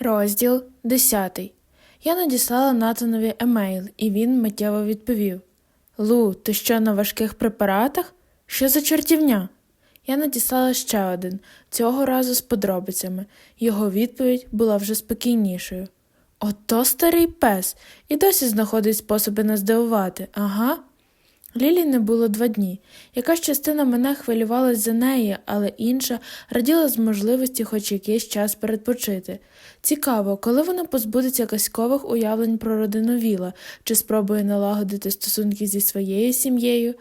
Розділ 10. Я надіслала Натанові емейл, і він миттєво відповів: Лу, ти що на важких препаратах? Що за чортівня? Я надіслала ще один, цього разу з подробицями. Його відповідь була вже спокійнішою. Ото старий пес і досі знаходить способи нас здивувати, ага. Лілі не було два дні. Якась частина мене хвилювалась за неї, але інша раділа з можливості хоч якийсь час передпочити. Цікаво, коли вона позбудеться казкових уявлень про родину Віла, чи спробує налагодити стосунки зі своєю сім'єю.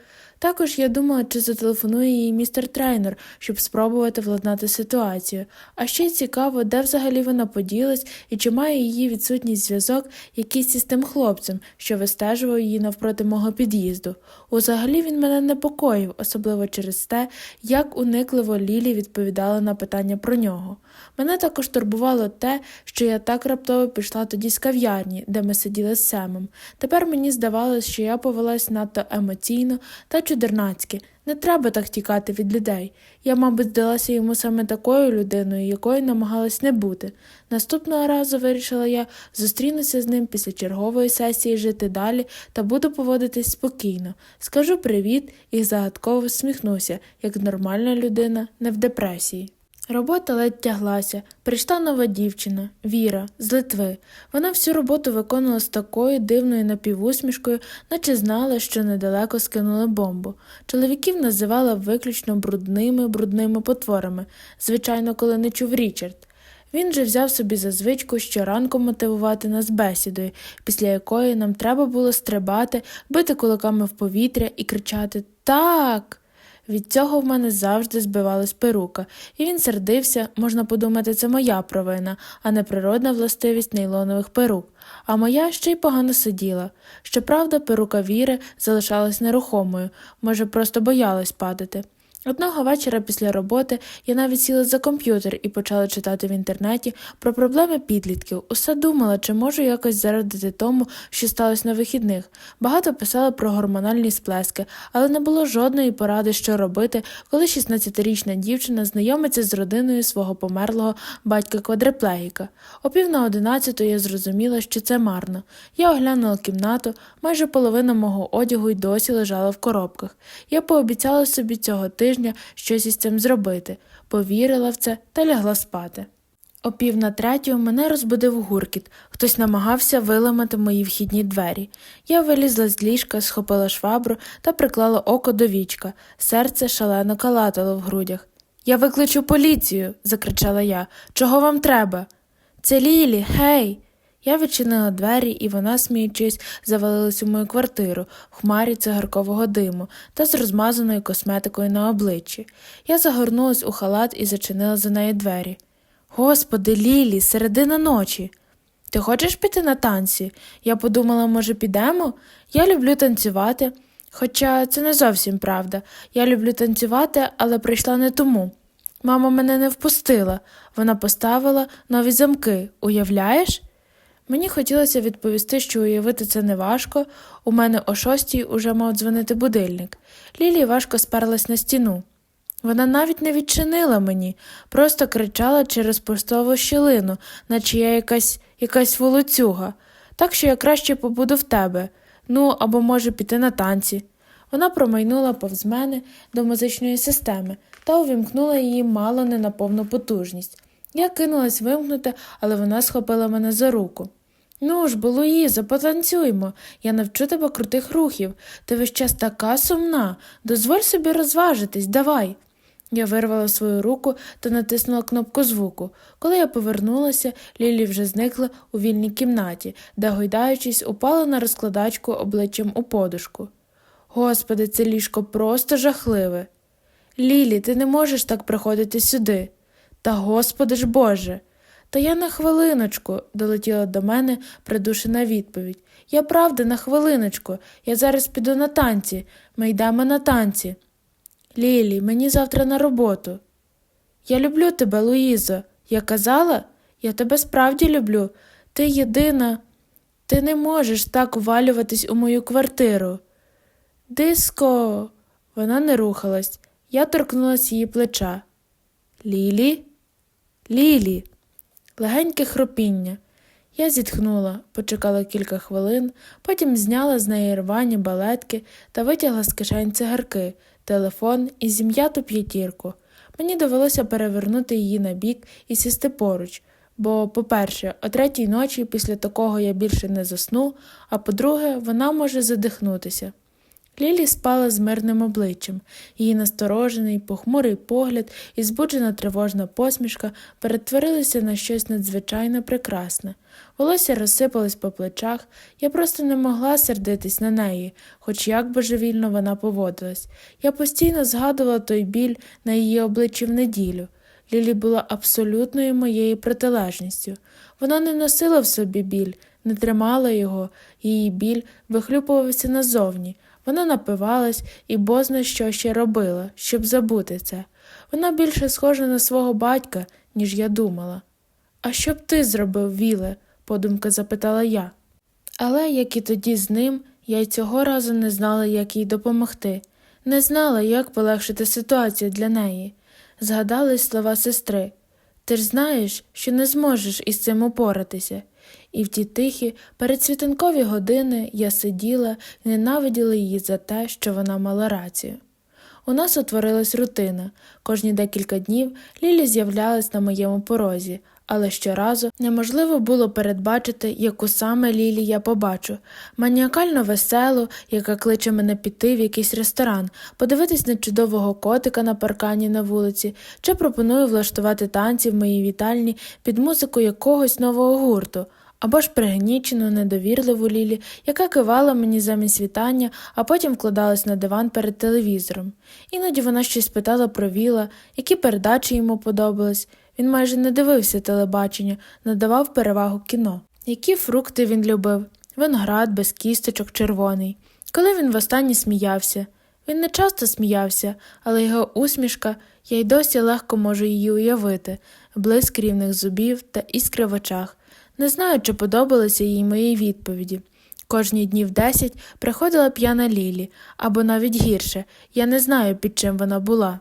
Також я думала, чи зателефонує їй містер трейнер, щоб спробувати владнати ситуацію. А ще цікаво, де взагалі вона поділась і чи має її відсутність зв'язок якийсь із тим хлопцем, що вистежував її навпроти мого під'їзду. Узагалі він мене непокоїв, особливо через те, як уникливо Лілі відповідала на питання про нього. Мене також турбувало те, що я так раптово пішла тоді з кав'ярні, де ми сиділи з Семом. Тепер мені здавалось, що я повелась надто емоційно та чудернацьки. Не треба так тікати від людей. Я, мабуть, здалася йому саме такою людиною, якою намагалась не бути. Наступного разу вирішила я зустрінуся з ним після чергової сесії жити далі та буду поводитись спокійно. Скажу привіт і загадково всміхнуся, як нормальна людина, не в депресії. Робота ледь тяглася. Прийшла нова дівчина, Віра, з Литви. Вона всю роботу виконувала з такою дивною напівусмішкою, наче знала, що недалеко скинули бомбу. Чоловіків називала виключно брудними, брудними потворами, звичайно, коли не чув Річард. Він же взяв собі за звичку щоранку мотивувати нас бесідою, після якої нам треба було стрибати, бити кулаками в повітря і кричати Так. Від цього в мене завжди збивалась перука, і він сердився, можна подумати, це моя провина, а не природна властивість нейлонових перук. А моя ще й погано сиділа. Щоправда, перука Віри залишалась нерухомою, може, просто боялась падати. Одного вечора після роботи я навіть сіла за комп'ютер і почала читати в інтернеті про проблеми підлітків. Усе думала, чи можу якось зарадити тому, що сталося на вихідних. Багато писала про гормональні сплески, але не було жодної поради, що робити, коли 16-річна дівчина знайомиться з родиною свого померлого батька квадриплегіка. О пів на одинадцяту я зрозуміла, що це марно. Я оглянула кімнату, майже половина мого одягу й досі лежала в коробках. Я пообіцяла собі цього тижня щось із цим зробити, повірила в це та лягла спати. О пів на третю мене розбудив гуркіт, хтось намагався виламати мої вхідні двері. Я вилізла з ліжка, схопила швабру та приклала око до вічка. Серце шалено калатало в грудях. Я викличу поліцію, закричала я. Чого вам треба? Це Лілі, гей. Я відчинила двері, і вона, сміючись, завалилась у мою квартиру в хмарі цигаркового диму та з розмазаною косметикою на обличчі. Я загорнулась у халат і зачинила за нею двері. Господи, Лілі, середина ночі. Ти хочеш піти на танці? Я подумала, може, підемо? Я люблю танцювати. Хоча це не зовсім правда. Я люблю танцювати, але прийшла не тому. Мама мене не впустила. Вона поставила нові замки, уявляєш? Мені хотілося відповісти, що уявити це неважко. У мене о шостій уже мав дзвонити будильник. Лілі важко сперлась на стіну. Вона навіть не відчинила мені, просто кричала через поштову щілину, наче я якась якась волоцюга. Так що я краще побуду в тебе. Ну, або може піти на танці. Вона промайнула повз мене до музичної системи та увімкнула її мало не на повну потужність. Я кинулась вимкнути, але вона схопила мене за руку. Ну ж, бо Луїза, потанцюймо. Я навчу тебе крутих рухів. Ти весь час така сумна. Дозволь собі розважитись, давай. Я вирвала свою руку та натиснула кнопку звуку. Коли я повернулася, Лілі вже зникла у вільній кімнаті, де, гойдаючись, упала на розкладачку обличчям у подушку. Господи, це ліжко просто жахливе. Лілі, ти не можеш так приходити сюди. Та господи ж Боже. Та я на хвилиночку, долетіла до мене придушена відповідь. Я правда на хвилиночку. Я зараз піду на танці. Ми йдемо на танці. Лілі, мені завтра на роботу. Я люблю тебе, Луїзо. Я казала, я тебе справді люблю. Ти єдина. Ти не можеш так увалюватись у мою квартиру. Диско. Вона не рухалась. Я торкнулась її плеча. Лілі? Лілі. Легеньке хропіння. Я зітхнула, почекала кілька хвилин, потім зняла з неї рвані балетки та витягла з кишень цигарки, телефон і зім'яту п'ятірку. Мені довелося перевернути її на бік і сісти поруч, бо, по-перше, о третій ночі після такого я більше не засну, а по-друге, вона може задихнутися. Лілі спала з мирним обличчям, її насторожений, похмурий погляд і збуджена тривожна посмішка перетворилися на щось надзвичайно прекрасне. Волосся розсипалось по плечах, я просто не могла сердитись на неї, хоч як божевільно вона поводилась. Я постійно згадувала той біль на її обличчі в неділю. Лілі була абсолютною моєю протилежністю. Вона не носила в собі біль, не тримала його, її біль вихлюпувався назовні. Вона напивалась і бозна що ще робила, щоб забути це. Вона більше схожа на свого батька, ніж я думала. А що б ти зробив, Віле? подумки запитала я. Але, як і тоді з ним, я й цього разу не знала, як їй допомогти, не знала, як полегшити ситуацію для неї. Згадались слова сестри ти ж знаєш, що не зможеш із цим упоратися. І в ті тихі, передсвітанкові години я сиділа ненавиділа її за те, що вона мала рацію. У нас утворилась рутина. Кожні декілька днів Лілі з'являлась на моєму порозі, але щоразу неможливо було передбачити, яку саме Лілі я побачу маніакально веселу, яка кличе мене піти в якийсь ресторан, подивитись на чудового котика на паркані на вулиці, чи пропоную влаштувати танці в моїй вітальні під музику якогось нового гурту. Або ж пригнічену, недовірливу Лілі, яка кивала мені замість вітання, а потім вкладалась на диван перед телевізором. Іноді вона щось питала про Віла, які передачі йому подобались. Він майже не дивився телебачення, надавав перевагу кіно. Які фрукти він любив виноград без кісточок червоний. Коли він востаннє сміявся. Він не часто сміявся, але його усмішка, я й досі легко можу її уявити, блиск рівних зубів та іскри в очах. Не знаю, чи подобалися їй мої відповіді. Кожні днів десять приходила п'яна Лілі, або навіть гірше, я не знаю, під чим вона була.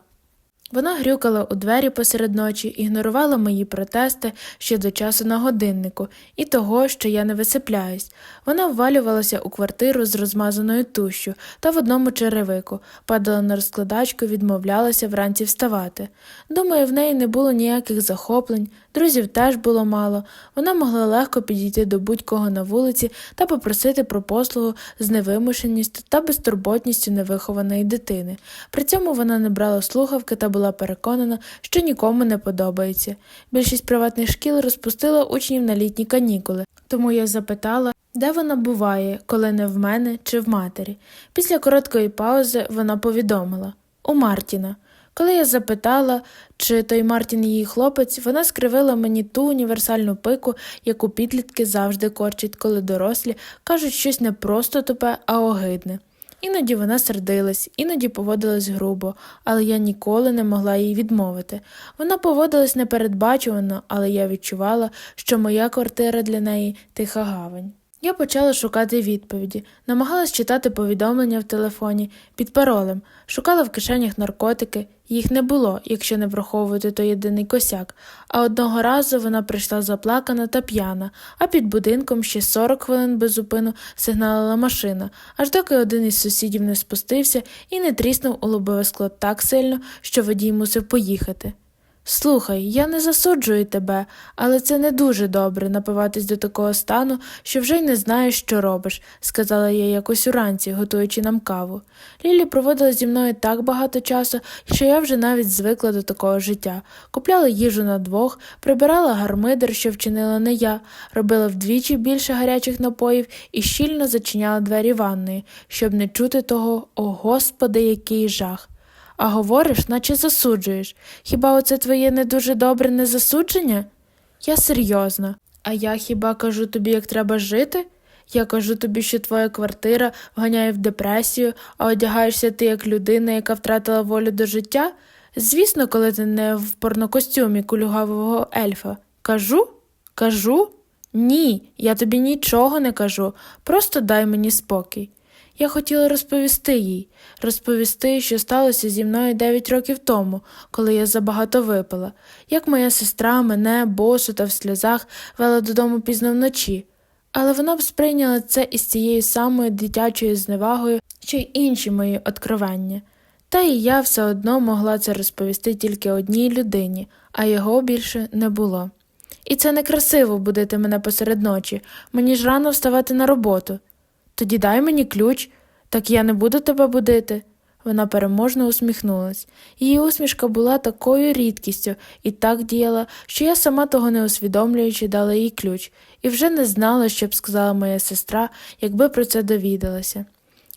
Вона грюкала у двері посеред ночі, ігнорувала мої протести щодо часу на годиннику і того, що я не висипляюсь. Вона ввалювалася у квартиру з розмазаною тущу та в одному черевику, падала на розкладачку, відмовлялася вранці вставати. Думаю, в неї не було ніяких захоплень, друзів теж було мало. Вона могла легко підійти до будь-кого на вулиці та попросити про послугу з невимушеністю та безтурботністю невихованої дитини. При цьому вона не брала слухавки та була переконана, що нікому не подобається. Більшість приватних шкіл розпустила учнів на літні канікули, тому я запитала, де вона буває, коли не в мене чи в матері. Після короткої паузи вона повідомила у Мартіна. Коли я запитала, чи той Мартін її хлопець, вона скривила мені ту універсальну пику, яку підлітки завжди корчать, коли дорослі кажуть щось не просто тупе, а огидне. Іноді вона сердилась, іноді поводилась грубо, але я ніколи не могла їй відмовити. Вона поводилась непередбачувано, але я відчувала, що моя квартира для неї тиха гавань. Я почала шукати відповіді, намагалась читати повідомлення в телефоні під паролем, шукала в кишенях наркотики, їх не було, якщо не враховувати той єдиний косяк, а одного разу вона прийшла заплакана та п'яна, а під будинком ще 40 хвилин без зупину сигналила машина, аж доки один із сусідів не спустився і не тріснув у лобове скло так сильно, що водій мусив поїхати. Слухай, я не засуджую тебе, але це не дуже добре напиватись до такого стану, що вже й не знаєш, що робиш, сказала я якось уранці, готуючи нам каву. Лілі проводила зі мною так багато часу, що я вже навіть звикла до такого життя. Купляла їжу на двох, прибирала гармидер, що вчинила не я, робила вдвічі більше гарячих напоїв і щільно зачиняла двері ванної, щоб не чути того, о господи, який жах. А говориш, наче засуджуєш. Хіба оце твоє не дуже добре незасудження? Я серйозно. А я хіба кажу тобі, як треба жити? Я кажу тобі, що твоя квартира вганяє в депресію, а одягаєшся ти як людина, яка втратила волю до життя? Звісно, коли ти не в порнокостюмі кулюгавого ельфа. Кажу? Кажу? Ні, я тобі нічого не кажу. Просто дай мені спокій. Я хотіла розповісти їй, розповісти, що сталося зі мною 9 років тому, коли я забагато випила, як моя сестра мене, босу та в сльозах вела додому пізно вночі. Але вона б сприйняла це із цією самою дитячою зневагою, що й інші мої откровення. Та і я все одно могла це розповісти тільки одній людині, а його більше не було. І це некрасиво будити мене посеред ночі, мені ж рано вставати на роботу. Тоді дай мені ключ, так я не буду тебе будити. Вона переможно усміхнулась. Її усмішка була такою рідкістю і так діяла, що я сама того не усвідомлюючи дала їй ключ, і вже не знала, що б сказала моя сестра, якби про це довідалася.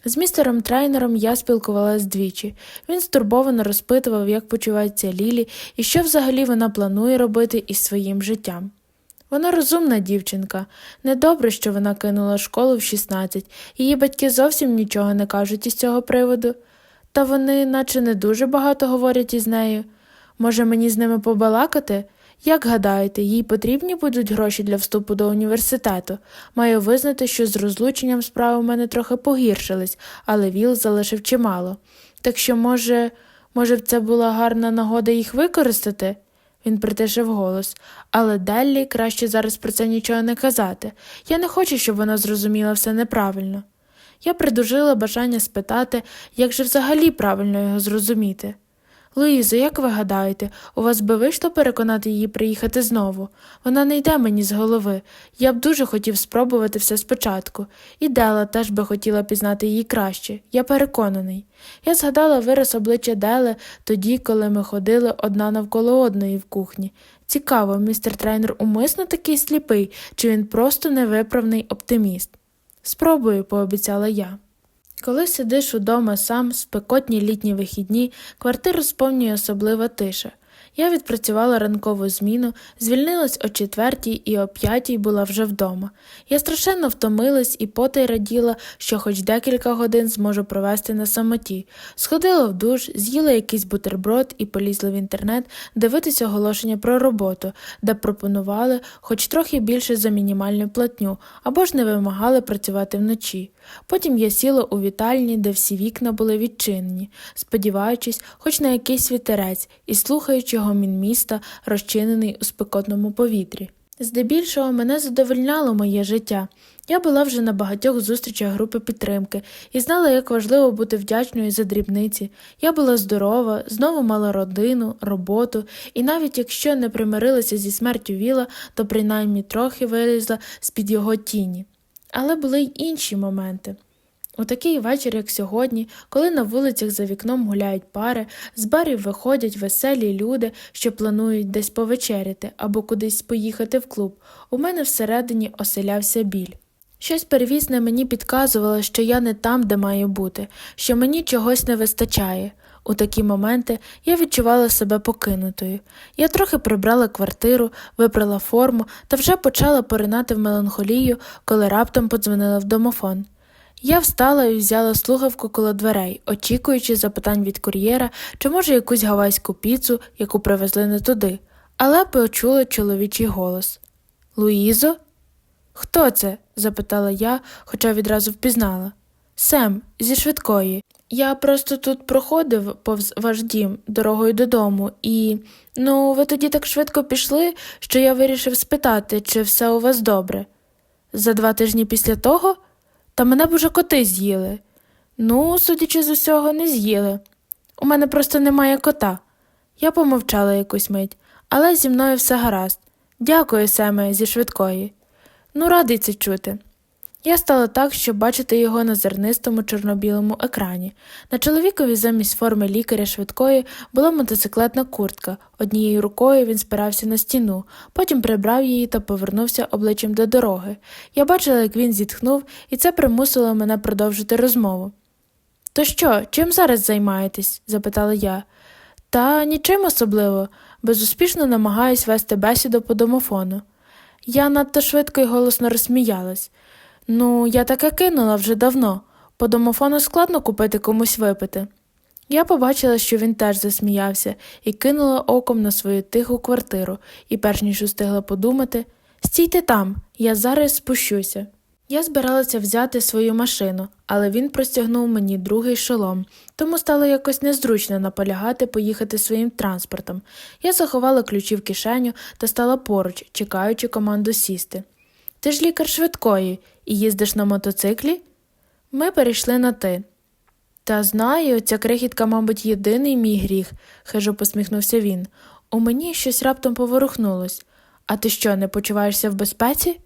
З містером трейнером я спілкувалась двічі. Він стурбовано розпитував, як почувається Лілі і що взагалі вона планує робити із своїм життям. Вона розумна дівчинка. Недобре, що вона кинула школу в 16, її батьки зовсім нічого не кажуть із цього приводу. Та вони, наче не дуже багато говорять із нею. Може, мені з ними побалакати? Як гадаєте, їй потрібні будуть гроші для вступу до університету? Маю визнати, що з розлученням справи в мене трохи погіршились, але ВІЛ залишив чимало. Так що, може, може, б це була гарна нагода їх використати? Він притишив голос, але Деллі краще зараз про це нічого не казати. Я не хочу, щоб вона зрозуміла все неправильно. Я придужила бажання спитати, як же взагалі правильно його зрозуміти. Луїзо, як ви гадаєте, у вас би вийшло переконати її приїхати знову? Вона не йде мені з голови. Я б дуже хотів спробувати все спочатку. І Дела теж би хотіла пізнати її краще, я переконаний. Я згадала вираз обличчя Дели тоді, коли ми ходили одна навколо одної в кухні. Цікаво, містер тренер умисно такий сліпий, чи він просто невиправний оптиміст? Спробую, пообіцяла я. Коли сидиш удома сам, спекотні літні вихідні, квартиру сповнює особлива тиша. Я відпрацювала ранкову зміну, звільнилась о четвертій і о п'ятій була вже вдома. Я страшенно втомилась і потай раділа, що хоч декілька годин зможу провести на самоті. Сходила в душ, з'їла якийсь бутерброд і полізла в інтернет дивитися оголошення про роботу, де пропонували хоч трохи більше за мінімальну платню, або ж не вимагали працювати вночі. Потім я сіла у вітальні, де всі вікна були відчинені, сподіваючись, хоч на якийсь вітерець, і слухаючи гомін міста, розчинений у спекотному повітрі. Здебільшого мене задовольняло моє життя. Я була вже на багатьох зустрічах групи підтримки і знала, як важливо бути вдячною за дрібниці. Я була здорова, знову мала родину, роботу, і навіть якщо не примирилася зі смертю Віла, то принаймні трохи вилізла з-під його тіні. Але були й інші моменти. У такий вечір, як сьогодні, коли на вулицях за вікном гуляють пари, з барів виходять веселі люди, що планують десь повечеряти або кудись поїхати в клуб, у мене всередині оселявся біль. Щось первісне мені підказувало, що я не там, де маю бути, що мені чогось не вистачає. У такі моменти я відчувала себе покинутою. Я трохи прибрала квартиру, вибрала форму та вже почала поринати в меланхолію, коли раптом подзвонила в домофон. Я встала і взяла слухавку коло дверей, очікуючи запитань від кур'єра, чи може якусь гавайську піцу, яку привезли не туди, але почула чоловічий голос Луїзо? Хто це? запитала я, хоча відразу впізнала. Сем, зі швидкої. Я просто тут проходив повз ваш дім дорогою додому, і ну, ви тоді так швидко пішли, що я вирішив спитати, чи все у вас добре. За два тижні після того? Та мене б уже коти з'їли. Ну, судячи з усього, не з'їли. У мене просто немає кота. Я помовчала якусь мить, але зі мною все гаразд. Дякую, Семе, зі швидкої. Ну, радий це чути. Я стала так, щоб бачити його на зернистому чорно-білому екрані. На чоловікові замість форми лікаря швидкої була мотоциклетна куртка. Однією рукою він спирався на стіну, потім прибрав її та повернувся обличчям до дороги. Я бачила, як він зітхнув, і це примусило мене продовжити розмову. То що, чим зараз займаєтесь? запитала я. Та нічим особливо, безуспішно намагаюсь вести бесіду по домофону. Я надто швидко й голосно розсміялась. Ну, я таке кинула вже давно. По домофону складно купити комусь випити. Я побачила, що він теж засміявся, і кинула оком на свою тиху квартиру, і перш ніж устигла подумати Стійте там, я зараз спущуся. Я збиралася взяти свою машину, але він простягнув мені другий шолом, тому стало якось незручно наполягати поїхати своїм транспортом. Я заховала ключі в кишеню та стала поруч, чекаючи команду сісти. Ти ж лікар швидкої і їздиш на мотоциклі? Ми перейшли на ти. Та знаю, ця крихітка, мабуть, єдиний мій гріх, хижо посміхнувся він. У мені щось раптом поворухнулось. А ти що, не почуваєшся в безпеці?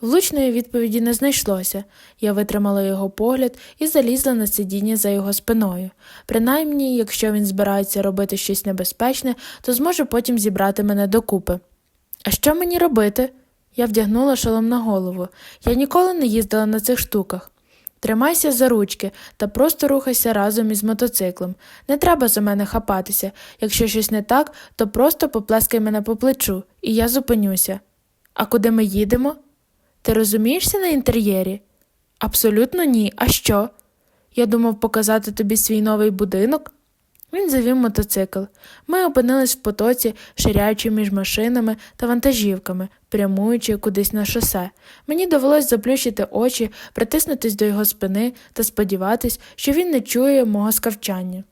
Влучної відповіді не знайшлося. Я витримала його погляд і залізла на сидіння за його спиною. Принаймні, якщо він збирається робити щось небезпечне, то зможе потім зібрати мене докупи. А що мені робити? Я вдягнула шолом на голову. Я ніколи не їздила на цих штуках. Тримайся за ручки та просто рухайся разом із мотоциклом. Не треба за мене хапатися. Якщо щось не так, то просто поплескай мене по плечу, і я зупинюся. А куди ми їдемо? Ти розумієшся на інтер'єрі? Абсолютно ні. А що? Я думав показати тобі свій новий будинок. Він завів мотоцикл. Ми опинились в потоці, ширяючи між машинами та вантажівками, прямуючи кудись на шосе. Мені довелось заплющити очі, притиснутись до його спини та сподіватись, що він не чує мого скавчання.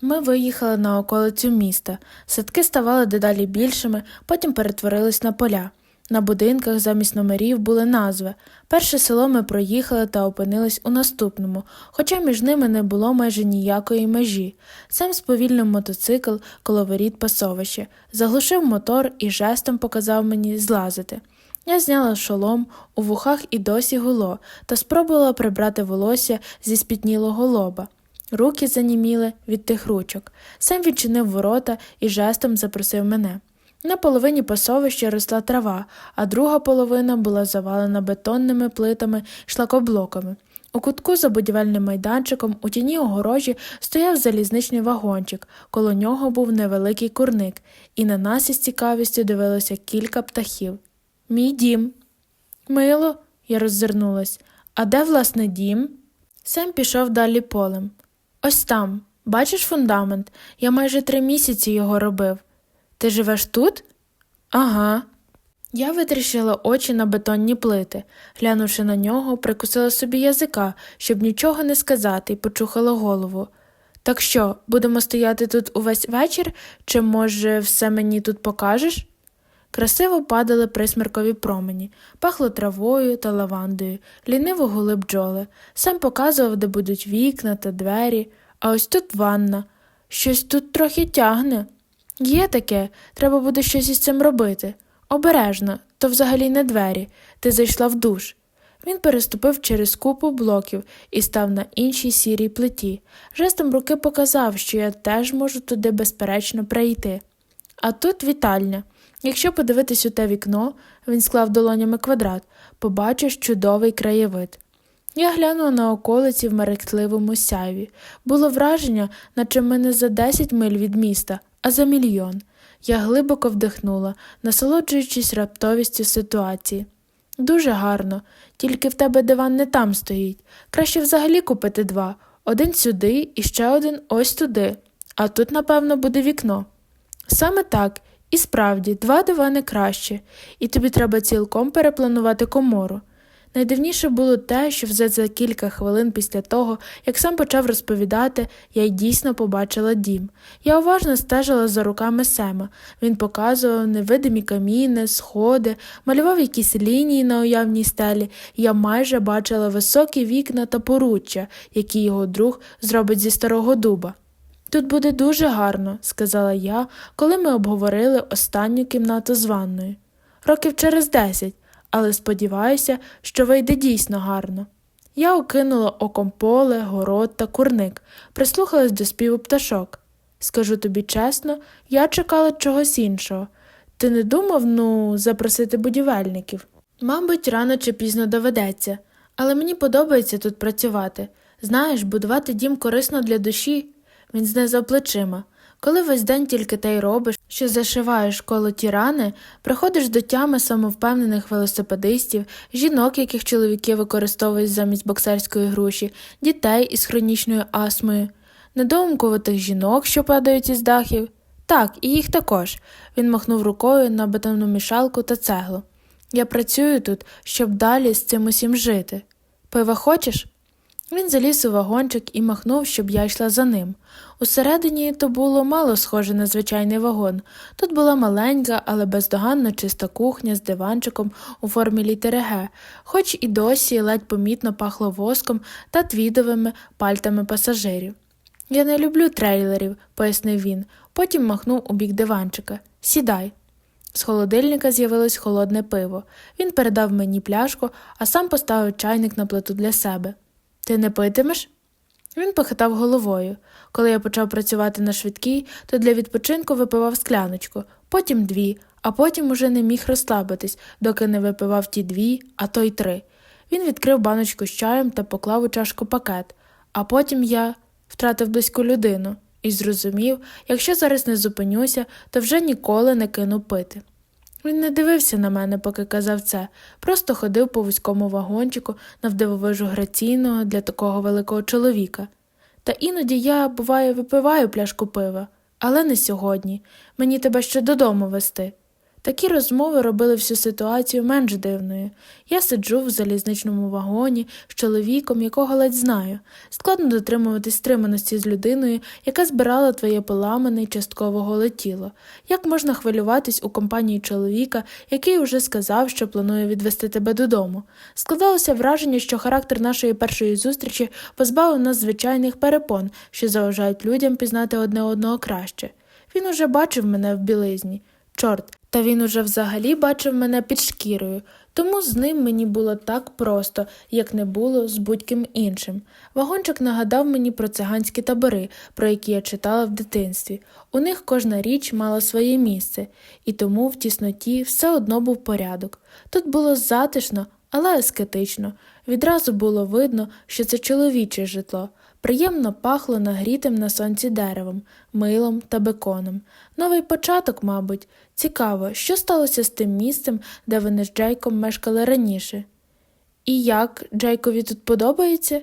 Ми виїхали на околицю міста. Садки ставали дедалі більшими, потім перетворились на поля. На будинках замість номерів були назви. Перше село ми проїхали та опинились у наступному, хоча між ними не було майже ніякої межі. Сам сповільнив мотоцикл коло воріт пасовища, заглушив мотор і жестом показав мені злазити. Я зняла шолом, у вухах і досі гуло, та спробувала прибрати волосся зі спітнілого лоба. Руки заніміли від тих ручок. Сам відчинив ворота і жестом запросив мене. На половині пасовища росла трава, а друга половина була завалена бетонними плитами шлакоблоками. У кутку за будівельним майданчиком у тіні огорожі стояв залізничний вагончик, коло нього був невеликий курник, і на нас із цікавістю дивилося кілька птахів. Мій дім. Мило, я роззирнулась. А де, власне, дім? Сем пішов далі полем. Ось там. Бачиш фундамент? Я майже три місяці його робив. Ти живеш тут? Ага. Я витріщила очі на бетонні плити. Глянувши на нього, прикусила собі язика, щоб нічого не сказати, і почухала голову. Так що, будемо стояти тут увесь вечір, чи, може, все мені тут покажеш? Красиво падали присмеркові промені, пахло травою та лавандою, ліниво гули бджоли. Сам показував, де будуть вікна та двері, а ось тут ванна. Щось тут трохи тягне. Є таке, треба буде щось із цим робити. Обережно, то взагалі не двері, ти зайшла в душ. Він переступив через купу блоків і став на іншій сірій плиті. Жестом руки показав, що я теж можу туди безперечно прийти. А тут вітальня. Якщо подивитись у те вікно, він склав долонями квадрат, побачиш чудовий краєвид. Я глянула на околиці в мерехтливому сяйві. Було враження, наче ми не за десять миль від міста, а за мільйон. Я глибоко вдихнула, насолоджуючись раптовістю ситуації. Дуже гарно, тільки в тебе диван не там стоїть. Краще взагалі купити два один сюди і ще один ось туди, а тут, напевно, буде вікно. Саме так, і справді, два дивани краще, і тобі треба цілком перепланувати комору. Найдивніше було те, що вже за кілька хвилин після того, як сам почав розповідати, я й дійсно побачила дім. Я уважно стежила за руками Сема. Він показував невидимі каміни, сходи, малював якісь лінії на уявній стелі, я майже бачила високі вікна та поруччя, які його друг зробить зі старого дуба. Тут буде дуже гарно, сказала я, коли ми обговорили останню кімнату з ванною. Років через десять але сподіваюся, що вийде дійсно гарно. Я окинула оком поле, город та курник, прислухалась до співу пташок. Скажу тобі чесно, я чекала чогось іншого. Ти не думав, ну, запросити будівельників? Мабуть, рано чи пізно доведеться, але мені подобається тут працювати. Знаєш, будувати дім корисно для душі. Він знизав плечима. Коли весь день тільки те й робиш, що зашиваєш коло ті рани, приходиш до тями самовпевнених велосипедистів, жінок, яких чоловіки використовують замість боксерської груші, дітей із хронічною астмою, недоумкуватих жінок, що падають із дахів. Так, і їх також. Він махнув рукою на бетонну мішалку та цеглу. Я працюю тут, щоб далі з цим усім жити. Пива хочеш? Він заліз у вагончик і махнув, щоб я йшла за ним. Усередині то було мало схоже на звичайний вагон. Тут була маленька, але бездоганно чиста кухня з диванчиком у формі літери Г, хоч і досі ледь помітно пахло воском та твідовими пальтами пасажирів. Я не люблю трейлерів, пояснив він, потім махнув у бік диванчика. Сідай. З холодильника з'явилось холодне пиво. Він передав мені пляшку, а сам поставив чайник на плиту для себе. Ти не питимеш? Він похитав головою. Коли я почав працювати на швидкій, то для відпочинку випивав скляночку, потім дві, а потім уже не міг розслабитись, доки не випивав ті дві, а то й три. Він відкрив баночку з чаєм та поклав у чашку пакет, а потім я втратив близьку людину і зрозумів, якщо зараз не зупинюся, то вже ніколи не кину пити. Він не дивився на мене, поки казав це, просто ходив по вузькому вагончику навдивовижу граційного для такого великого чоловіка. Та іноді я, буває, випиваю пляшку пива, але не сьогодні. Мені тебе ще додому вести. Такі розмови робили всю ситуацію менш дивною. Я сиджу в залізничному вагоні з чоловіком, якого ледь знаю. Складно дотримуватись стриманості з людиною, яка збирала твоє поламане й частково голе. Як можна хвилюватись у компанії чоловіка, який уже сказав, що планує відвести тебе додому? Складалося враження, що характер нашої першої зустрічі позбавив нас звичайних перепон, що заважають людям пізнати одне одного краще. Він уже бачив мене в білизні. Чорт, та він уже взагалі бачив мене під шкірою, тому з ним мені було так просто, як не було з будь-ким іншим. Вагончик нагадав мені про циганські табори, про які я читала в дитинстві. У них кожна річ мала своє місце, і тому в тісноті все одно був порядок. Тут було затишно, але аскетично. Відразу було видно, що це чоловіче житло. Приємно пахло нагрітим на сонці деревом, милом та беконом. Новий початок, мабуть. Цікаво, що сталося з тим місцем, де вони з Джейком мешкали раніше. І як Джейкові тут подобається?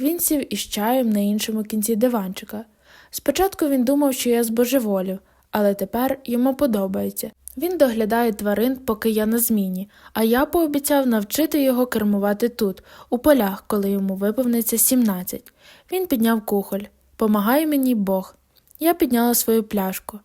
Він сів із чаєм на іншому кінці диванчика. Спочатку він думав, що я збожеволів, але тепер йому подобається. Він доглядає тварин, поки я на зміні, а я пообіцяв навчити його кермувати тут, у полях, коли йому виповниться 17. Він підняв кухоль. Помагай мені Бог. Я підняла свою пляшку.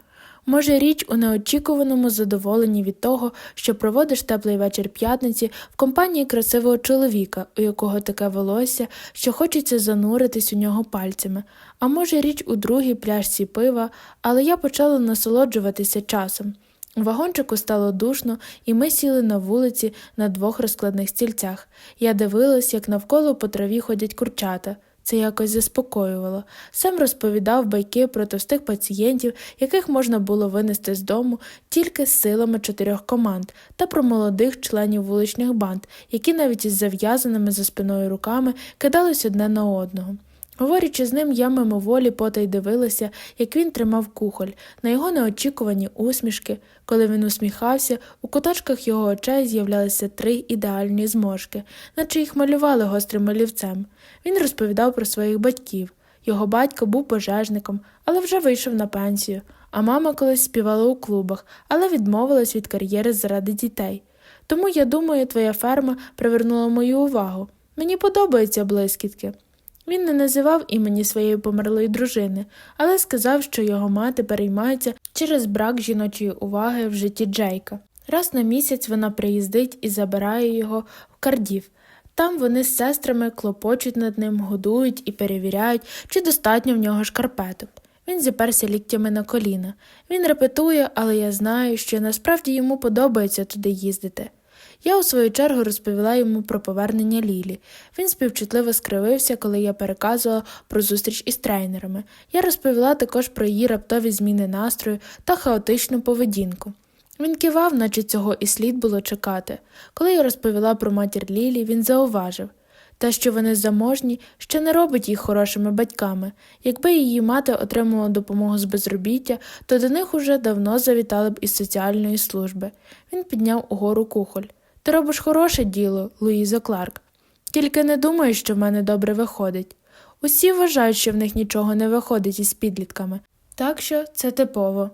Може, річ у неочікуваному задоволенні від того, що проводиш теплий вечір п'ятниці в компанії красивого чоловіка, у якого таке волосся, що хочеться зануритись у нього пальцями, а може, річ у другій пляшці пива, але я почала насолоджуватися часом. У вагончику стало душно, і ми сіли на вулиці на двох розкладних стільцях. Я дивилась, як навколо по траві ходять курчата. Це якось заспокоювало. Сам розповідав байки про товстих пацієнтів, яких можна було винести з дому тільки з силами чотирьох команд, та про молодих членів вуличних банд, які навіть із зав'язаними за спиною руками кидались одне на одного. Говорячи з ним, я мимоволі потай дивилася, як він тримав кухоль, на його неочікувані усмішки. Коли він усміхався, у куточках його очей з'являлися три ідеальні зморшки, наче їх малювали гострим олівцем. Він розповідав про своїх батьків. Його батько був пожежником, але вже вийшов на пенсію, а мама колись співала у клубах, але відмовилась від кар'єри заради дітей. Тому, я думаю, твоя ферма привернула мою увагу. Мені подобаються блискітки. Він не називав імені своєї померлої дружини, але сказав, що його мати переймається через брак жіночої уваги в житті Джейка. Раз на місяць вона приїздить і забирає його в Кардів. Там вони з сестрами клопочуть над ним, годують і перевіряють, чи достатньо в нього шкарпеток. Він зіперся ліктями на коліна. Він репетує, але я знаю, що насправді йому подобається туди їздити. Я у свою чергу розповіла йому про повернення Лілі. Він співчутливо скривився, коли я переказувала про зустріч із тренерами. Я розповіла також про її раптові зміни настрою та хаотичну поведінку. Він кивав, наче цього і слід було чекати. Коли я розповіла про матір Лілі, він зауважив те, що вони заможні, ще не робить їх хорошими батьками. Якби її мати отримувала допомогу з безробіття, то до них уже давно завітали б із соціальної служби. Він підняв угору кухоль. Ти робиш хороше діло, Луїза Кларк. Тільки не думаю, що в мене добре виходить. Усі вважають, що в них нічого не виходить із підлітками, так що це типово.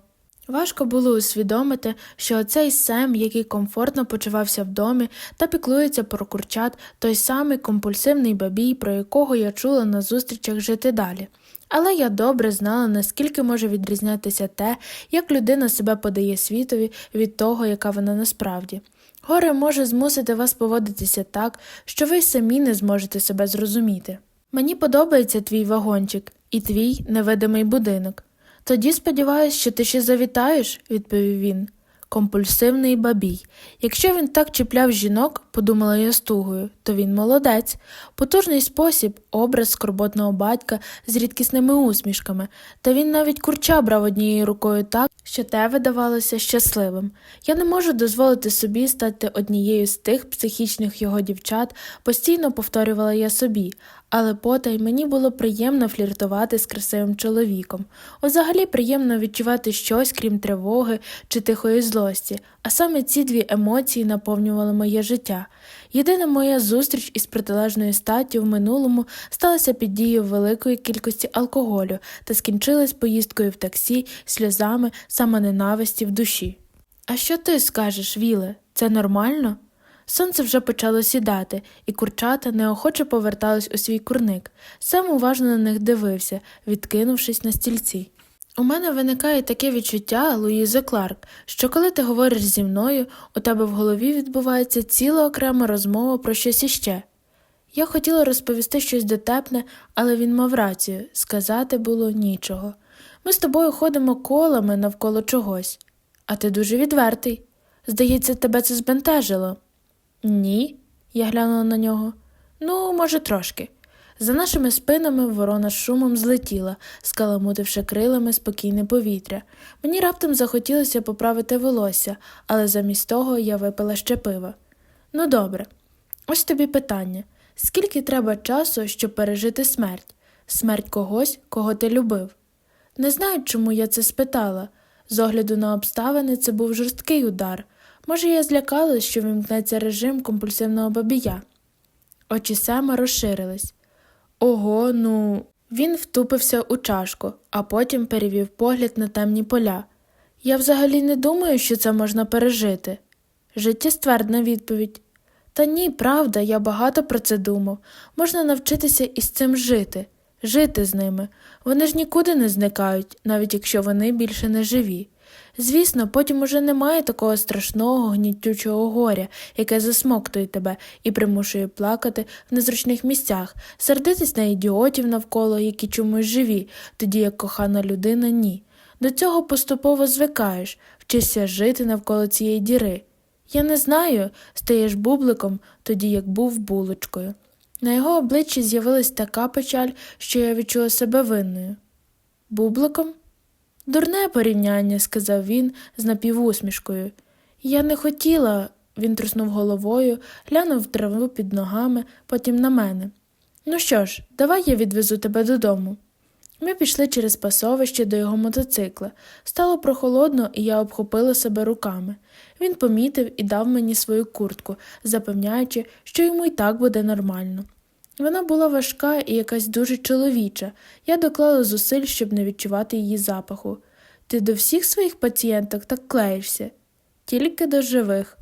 Важко було усвідомити, що оцей Сем, який комфортно почувався в домі та піклується про курчат, той самий компульсивний бабій, про якого я чула на зустрічах жити далі. Але я добре знала, наскільки може відрізнятися те, як людина себе подає світові від того, яка вона насправді. Горе може змусити вас поводитися так, що ви самі не зможете себе зрозуміти. Мені подобається твій вагончик і твій невидимий будинок. Тоді сподіваюся, що ти ще завітаєш, відповів він. Компульсивний бабій. Якщо він так чіпляв жінок, подумала я з тугою, то він молодець, потужний спосіб, образ скорботного батька з рідкісними усмішками, та він навіть курча брав однією рукою так, що те видавалося щасливим. Я не можу дозволити собі стати однією з тих психічних його дівчат, постійно повторювала я собі, але потай мені було приємно фліртувати з красивим чоловіком. Взагалі приємно відчувати щось, крім тривоги чи тихої злості, а саме ці дві емоції наповнювали моє життя. Єдина моя зустріч із протилежною статтю в минулому сталася під дією великої кількості алкоголю та скінчилась поїздкою в таксі, сльозами, самоненависті в душі. А що ти скажеш, Віле? Це нормально? Сонце вже почало сідати, і курчата неохоче повертались у свій курник. Сам уважно на них дивився, відкинувшись на стільці. У мене виникає таке відчуття, Луїза Кларк, що коли ти говориш зі мною, у тебе в голові відбувається ціла окрема розмова про щось іще. Я хотіла розповісти щось дотепне, але він мав рацію сказати було нічого. Ми з тобою ходимо колами навколо чогось, а ти дуже відвертий. Здається, тебе це збентежило. Ні, я глянула на нього. Ну, може, трошки. За нашими спинами ворона з шумом злетіла, скаламутивши крилами спокійне повітря. Мені раптом захотілося поправити волосся, але замість того я випила ще пива. Ну, добре, ось тобі питання скільки треба часу, щоб пережити смерть? Смерть когось, кого ти любив? Не знаю, чому я це спитала. З огляду на обставини це був жорсткий удар. Може, я злякалась, що вимкнеться режим компульсивного бабія. Очі Сема розширились. Ого, ну. Він втупився у чашку, а потім перевів погляд на темні поля. Я взагалі не думаю, що це можна пережити. Життєствердна відповідь. Та ні, правда, я багато про це думав. Можна навчитися із цим жити, жити з ними. Вони ж нікуди не зникають, навіть якщо вони більше не живі. Звісно, потім уже немає такого страшного гнітючого горя, яке засмоктує тебе і примушує плакати в незручних місцях, сердитись на ідіотів навколо, які чомусь живі, тоді як кохана людина ні. До цього поступово звикаєш, вчишся жити навколо цієї діри. Я не знаю, стаєш бубликом, тоді як був булочкою. На його обличчі з'явилась така печаль, що я відчула себе винною. Бубликом? Дурне порівняння, сказав він з напівусмішкою. Я не хотіла, він труснув головою, глянув траву під ногами, потім на мене. Ну що ж, давай я відвезу тебе додому. Ми пішли через пасовище до його мотоцикла. Стало прохолодно, і я обхопила себе руками. Він помітив і дав мені свою куртку, запевняючи, що йому й так буде нормально. Вона була важка і якась дуже чоловіча. Я доклала зусиль, щоб не відчувати її запаху. Ти до всіх своїх пацієнток так клеїшся, тільки до живих.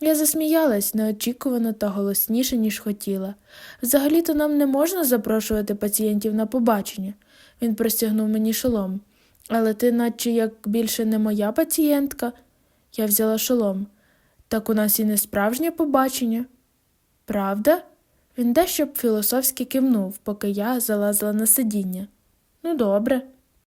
Я засміялась неочікувано та голосніше, ніж хотіла. Взагалі-то нам не можна запрошувати пацієнтів на побачення. Він простягнув мені шолом. Але ти, наче як більше не моя пацієнтка. Я взяла шолом. Так у нас і не справжнє побачення. Правда? Він дещо б філософськи кивнув, поки я залазила на сидіння. Ну, добре.